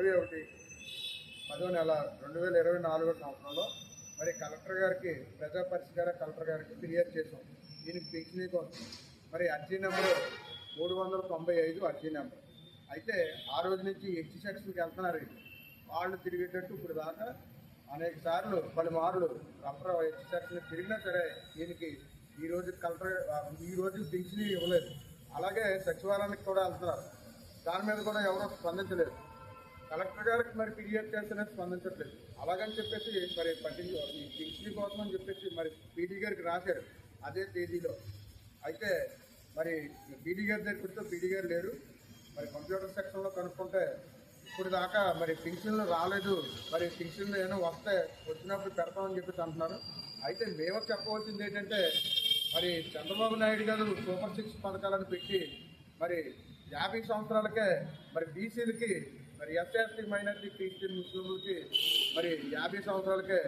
ఇరవై ఒకటి పదో నెల రెండు వేల ఇరవై నాలుగో సంవత్సరంలో మరి కలెక్టర్ గారికి ప్రజా పరిష్కార కలెక్టర్ గారికి ఫిర్యాదు చేసాం దీనికి పింఛనీ కోసం. మరి అర్జీ నెంబరు మూడు వందల తొంభై ఐదు అర్జీ నెంబర్. అయితే ఆ రోజు నుంచి ఎక్సి సెక్షన్కి వెళ్తున్నారు వాళ్ళు. తిరిగేటట్టు ఇప్పుడు దాకా అనేక సార్లు పలుమార్లు రఫర్ ఎక్సి సెక్షన్ తిరిగినా సరే దీనికి ఈ రోజు కలెక్టర్ ఈ రోజు పింఛనీ ఇవ్వలేదు. అలాగే సచివాలయానికి కూడా వెళ్తున్నారు. దాని మీద కూడా ఎవరో స్పందించలేదు. కలెక్టర్ గారికి మరి ఫిర్యాదు చేస్తేనే స్పందించట్లేదు. అలాగని చెప్పేసి మరి పట్టించు ఈ పింఛనీ కోసం అని చెప్పేసి మరి పీడీ గారికి రాశారు అదే తేదీలో. అయితే మరి పీడీ గారి దగ్గరతో కొడితే పీడీ గారు లేరు. మరి కంప్యూటర్ సెక్షన్లో కనుక్కుంటే ఇప్పుడు దాకా మరి పింఛన్లు రాలేదు. మరి పింఛన్లు ఏమో వస్తే వచ్చినప్పుడు పెడతామని చెప్పేసి అంటున్నారు. అయితే మేము చెప్పవలసింది ఏంటంటే మరి చంద్రబాబు నాయుడు గారు సూపర్ సిక్స్ పథకాలను పెట్టి మరి యాభై సంవత్సరాలకే మరి బీసీలకి మరి ఎస్ఎస్టీ మైనార్టీ క్రిస్టియన్ ముస్లింలకి మరి యాభై సంవత్సరాలకే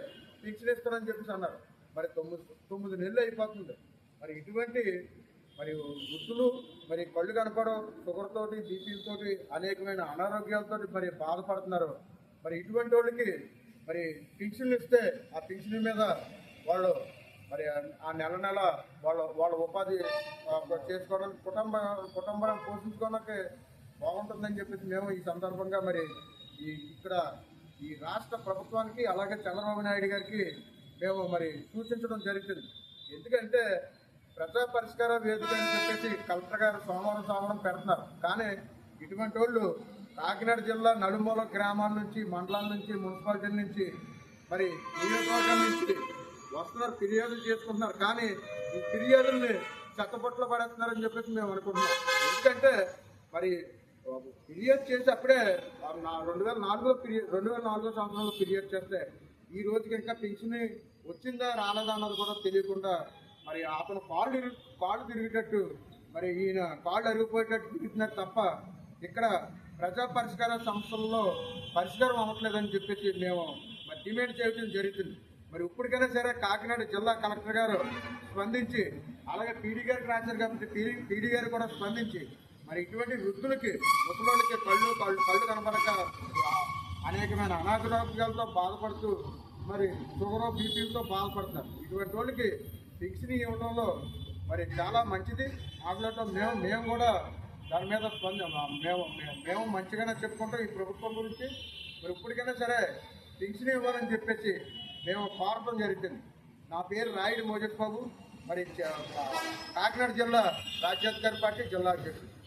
ఫిక్స్డ్ ఇస్తానని చెప్పేసి అన్నారు. మరి తొమ్మిది తొమ్మిది నెలలు అయిపోతుంది. మరి ఇటువంటి మరి వృద్ధులు మరి కళ్ళు కనపడం షుగర్తోటి బీపీలతోటి అనేకమైన అనారోగ్యాలతోటి మరి బాధపడుతున్నారు. మరి ఇటువంటి వాళ్ళకి మరి పింఛన్లు ఇస్తే ఆ పింఛన్ మీద వాళ్ళు మరి ఆ- నెల నెల వాళ్ళ వాళ్ళ ఉపాధి చేసుకోవడానికి కుటుంబ కుటుంబాన్ని పోషించుకోవడానికి బాగుంటుందని చెప్పేసి మేము ఈ సందర్భంగా మరి ఈ ఇక్కడ ఈ రాష్ట్ర ప్రభుత్వానికి అలాగే చంద్రబాబు నాయుడు గారికి మేము మరి సూచించడం జరుగుతుంది ఎందుకంటే ప్రజా పరిష్కార వేదిక అని చెప్పేసి కలెక్టర్ గారు సోమవారం సోమవారం పెడుతున్నారు. కానీ ఇటువంటి వాళ్ళు కాకినాడ జిల్లా నడుమూల గ్రామాల నుంచి మండలాల నుంచి మున్సిపాలిటీ నుంచి మరి నియోజకవర్గం నుంచి వస్తున్నారు ఫిర్యాదులు చేసుకుంటున్నారు. కానీ ఈ ఫిర్యాదుల్ని చెత్తపట్లో పడేస్తున్నారని చెప్పేసి మేము అనుకుంటున్నాం. ఎందుకంటే మరి ఫిర్యాదు చేసి అప్పుడే రెండు వేల నాలుగులో ఫిర్యాదు రెండు వేల నాలుగో సంవత్సరంలో ఫిర్యాదు చేస్తే ఈ రోజుకి ఇంకా పెన్షన్ వచ్చిందా రాలేదా అన్నది కూడా తెలియకుండా మరి అతను కాళ్ళు కాళ్ళు తిరిగేటట్టు మరి ఈయన కాళ్ళు అరిగిపోయేటట్టు తిరుగుతున్నారు తప్ప ఇక్కడ ప్రజా పరిష్కార సంస్థల్లో పరిష్కారం అవ్వట్లేదని చెప్పేసి మేము మరి డిమాండ్ చేయడం జరుగుతుంది. మరి ఇప్పటికైనా సరే కాకినాడ జిల్లా కలెక్టర్ గారు స్పందించి అలాగే పీడీ గారికి రాశారు కాబట్టి పీడీ పీడీ గారు కూడా స్పందించి మరి ఇటువంటి వృద్ధులకి ముసలోళ్ళకి కళ్ళు కళ్ళు కళ్ళు కనపడక అనేకమైన అనారోగ్యాలతో బాధపడుతూ మరి షుగర్ బీపీలతో బాధపడుతున్నారు. ఇటువంటి వాళ్ళకి ఫిక్స్ని ఇవ్వడంలో మరి చాలా మంచిది. మాట్లాడటం మేము మేము కూడా దాని మీద స్పంద మేము మేము- మేము మంచిగానే చెప్పుకుంటాం ఈ ప్రభుత్వం గురించి. మరి ఇప్పటికైనా సరే ఫిక్స్ని ఇవ్వాలని చెప్పేసి మేము కోరటం జరుగుతుంది నా పేరు రాయుడు మోజస్ బాబు మరి కాకినాడ జిల్లా రాజ్యాధికారి పార్టీ జిల్లా అధ్యక్షుడు.